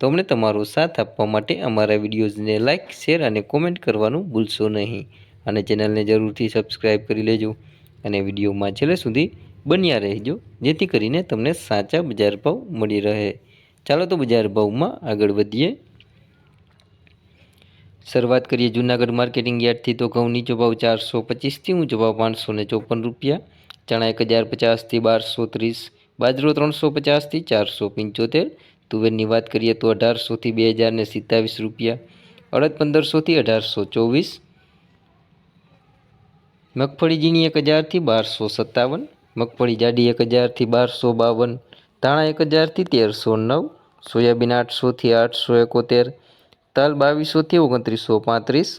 તો અમને તમારો સાથ આપવા માટે અમારા વિડીયોઝને લાઇક શેર અને કોમેન્ટ કરવાનું ભૂલશો નહીં. અને ચેનલને જરૂરથી સબસ્ક્રાઈબ કરી લેજો અને વિડીયોમાં છેલ્લે સુધી બન્યા રહેજો, જેથી કરીને તમને સાચા બજાર ભાવ મળી રહે. ચાલો તો બજાર ભાવમાં આગળ વધીએ. શરૂઆત કરીએ જૂનાગઢ માર્કેટિંગ યાર્ડથી તો ઘઉં નીચો ભાવ ચારસો પચીસથી ઊંચો ભાવ પાંચસો ને ચોપન રૂપિયા. ચણા એક હજાર પચાસથી બારસો ત્રીસ. બાજરો ત્રણસો પચાસથી ચારસો પંચોતેર. તુવેરની વાત કરીએ તો અઢારસોથી બે હજાર ને સિત્તાવીસ રૂપિયા, અડદ પંદરસોથી અઢારસો ચોવીસ, મગફળી ઝીણી એક હજારથી બારસો સત્તાવન, મગફળી જાડી એક હજારથી બારસો બાવન, ધાણા એક હજારથી તેરસો નવ, સોયાબીન આઠસોથી આઠસો એકોતેર તલ બાવીસોથી ઓગણત્રીસો પાંત્રીસ.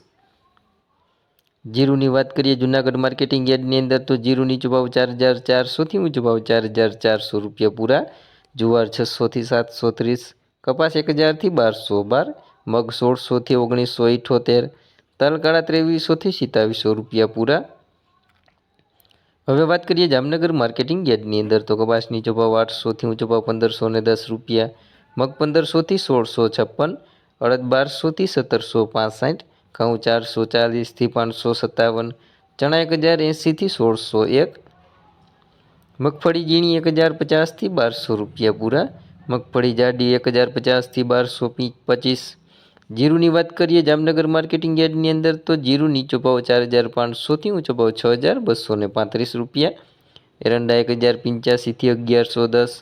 જીરુની વાત કરીએ જુનાગઢ માર્કેટિંગ યાર્ડની અંદર તો જીરું નીચો ભાવ ચાર હજાર ચારસોથી ઊંચો ભાવ ચાર હજાર ચારસો રૂપિયા પૂરા. જુવાર છસોથી સાતસો ત્રીસ, કપાસ એક હજારથી બારસો બાર, મગ સોળસોથી ઓગણીસો ઇઠોતેર તલકાળા ત્રેવીસોથી સિત્તાવીસો રૂપિયા પૂરા. હવે વાત કરીએ જામનગર માર્કેટિંગ યાર્ડની અંદર, તો કપાસ નીચો ભાવ આઠસોથી ઊંચો ભાવ પંદરસો ને દસ રૂપિયા, મગ પંદરસોથી સોળસો છપ્પન, અડદ બારસોથી સત્તરસો પાંસઠ, ઘઉં ચારસો ચાલીસથી પાંચસો સત્તાવન, ચણા એક હજાર એંસીથી સોળસો એક મગફળી ઝીણી એક હજાર પચાસથી બારસો રૂપિયા પૂરા. મગફળી જાડી એક હજાર પચાસથી બારસો પચીસ. જીરુની વાત કરીએ જામનગર માર્કેટિંગ યાર્ડની અંદર તો જીરું નીચો ભાવ ચાર હજાર પાંચસોથી ઊંચો ભાવ છ હજાર બસો ને પાંત્રીસ રૂપિયા. એરંડા એક હજાર પંચ્યાસીથી અગિયારસો દસ.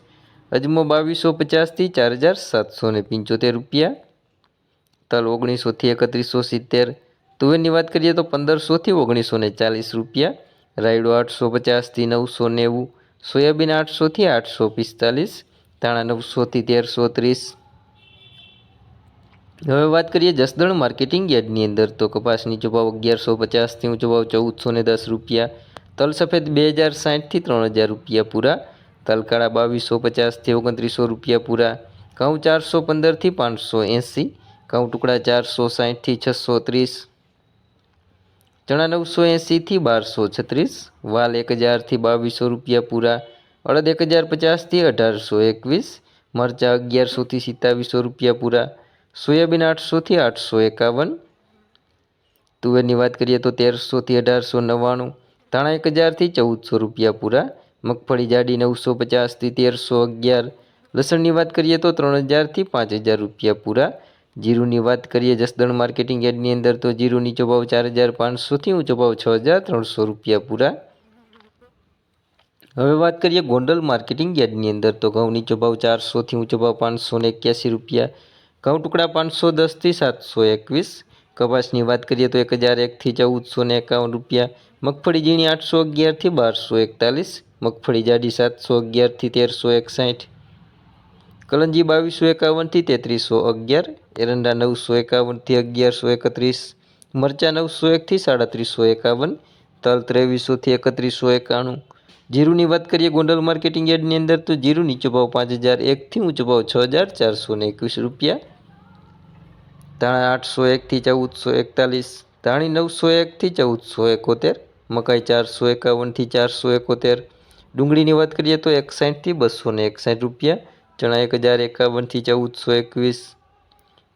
અજમો બાવીસો પચાસથી ચાર હજાર સાતસો ને પંચોતેર રૂપિયા. તલ ઓગણીસોથી એકત્રીસો સિત્તેર. તુવેરની વાત કરીએ તો પંદરસોથી ઓગણીસો ને ચાલીસ રૂપિયા. રાયડો આઠસો પચાસથી નવસો નેવું. સોયાબીન આઠસોથી આઠસો પિસ્તાલીસ, ધાણા નવસોથી તેરસો ત્રીસ. હવે વાત કરીએ જસદણ માર્કેટિંગ યાર્ડની અંદર, તો કપાસની નીચો ભાવ અગિયારસો પચાસથી ઊંચો ભાવ ચૌદસો ને દસ રૂપિયા. તલ સફેદ બે હજાર સાઠથી ત્રણ હજાર રૂપિયા પૂરા. તલકાળા બાવીસો પચાસથી ઓગણત્રીસો રૂપિયા પૂરા. ઘઉં ચારસો પંદરથી પાંચસો એંસી. ઘઉં ટુકડા ચારસો સાઠથી છસો ત્રીસ. ચણા નવસો એંસીથી બારસો છત્રીસ, વાલ એક હજારથી બાવીસો રૂપિયા પૂરા, અડદ એક હજાર પચાસથી અઢારસો એકવીસ, મરચાં અગિયારસોથી સિત્તાવીસો રૂપિયા પૂરા, સોયાબીન આઠસોથી આઠસો એકાવન. તુવેરની વાત કરીએ તો તેરસોથી અઢારસો નવ્વાણું, ધાણા એક હજારથી ચૌદસો રૂપિયા પૂરા, મગફળી જાડી નવસો પચાસથી તેરસો અગિયાર, લસણની વાત કરીએ તો ત્રણ હજારથી પાંચ હજાર રૂપિયા પૂરા જીરુની વાત કરીએ જસદણ માર્કેટિંગ યાર્ડની અંદર, તો જીરું નીચો ભાવ ચાર હજાર પાંચસોથી ઊંચો ભાવ છ હજાર ત્રણસો રૂપિયા પૂરા. હવે વાત કરીએ ગોંડલ માર્કેટિંગ યાર્ડની અંદર, તો ઘઉં નીચો ભાવ ચારસોથી ઊંચો ભાવ પાંચસો ને એક્યાસી રૂપિયા, ઘઉં ટુકડા પાંચસો દસથી સાતસો એકવીસ, કપાસની વાત કરીએ તો એક હજાર એકથી ચૌદસો ને એકાવન રૂપિયા, મગફળી ઝીણી આઠસો અગિયારથી બારસો એકતાલીસ, મગફળી જાડી સાતસો અગિયારથી તેરસો એકસાઠ, કલંજી બાવીસો એકાવનથી તેત્રીસો અગિયાર એરંડા નવસો એકાવનથી અગિયારસો એકત્રીસ, મરચાં નવસો એકથી સાડત્રીસો એકાવન, તલ ત્રેવીસોથી એકત્રીસો એકાણું. જીરુની વાત કરીએ ગોંડલ માર્કેટિંગ યાર્ડની અંદર, તો જીરુ નીચો ભાવ પાંચ હજાર એકથી ઊંચો ભાવ છ હજાર ચારસો ને એકવીસ રૂપિયા. ધાણા આઠસો એકથી ચૌદસો એકતાલીસ, ધાણી નવસો એકથી ચૌદસો એકોતેર, મકાઈ ચારસો એકાવનથી ચારસો એકોતેર. ડુંગળીની વાત કરીએ તો એકસાઠથી બસો ને એકસાઠ રૂપિયા, ચણા એક હજાર એકાવનથી ચૌદસો એકવીસ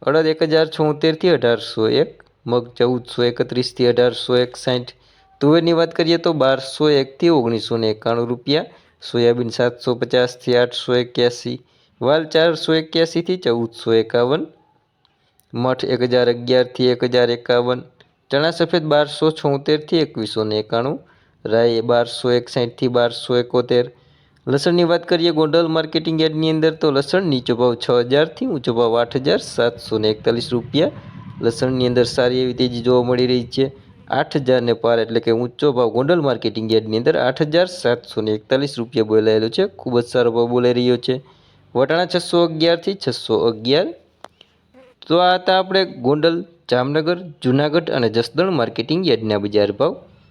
અડદ એક હજાર છોતેરથી અઢારસો એક, મગ ચૌદસો એકત્રીસથી અઢારસો એકસાઠ. તુવેરની વાત કરીએ તો બારસો એકથી ઓગણીસો ને એકાણું રૂપિયા, સોયાબીન સાતસો પચાસથી આઠસો એક્યાસી, વાલ ચારસો એક્યાસીથી ચૌદસો એકાવન, મઠ એક હજાર અગિયારથી એક હજાર એકાવન, ચણા સફેદ બારસો છોતેરથી એકવીસો ને એકાણું રાય બારસો એકસાઠથી બારસો એકોતેર લસણની વાત કરીએ ગોંડલ માર્કેટિંગ યાર્ડની અંદર તો લસણ નીચો છ હજારથી ઊંચો ભાવ આઠ હજાર સાતસો ને એકતાલીસ રૂપિયા. લસણની અંદર સારી એવી તેજી જોવા મળી રહી છે. આઠ હજારને પાર એટલે કે ઊંચો ભાવ ગોંડલ માર્કેટિંગ યાર્ડની અંદર આઠ હજાર સાતસો ને એકતાલીસ રૂપિયા બોલાયેલો છે. ખૂબ જ સારો ભાવ બોલાઈ રહ્યો છે. વટાણા છસો અગિયારથી છસો અગિયાર. તો આ હતા આપણે ગોંડલ, જામનગર, જૂનાગઢ અને જસદણ માર્કેટિંગ યાર્ડના બજાર ભાવ.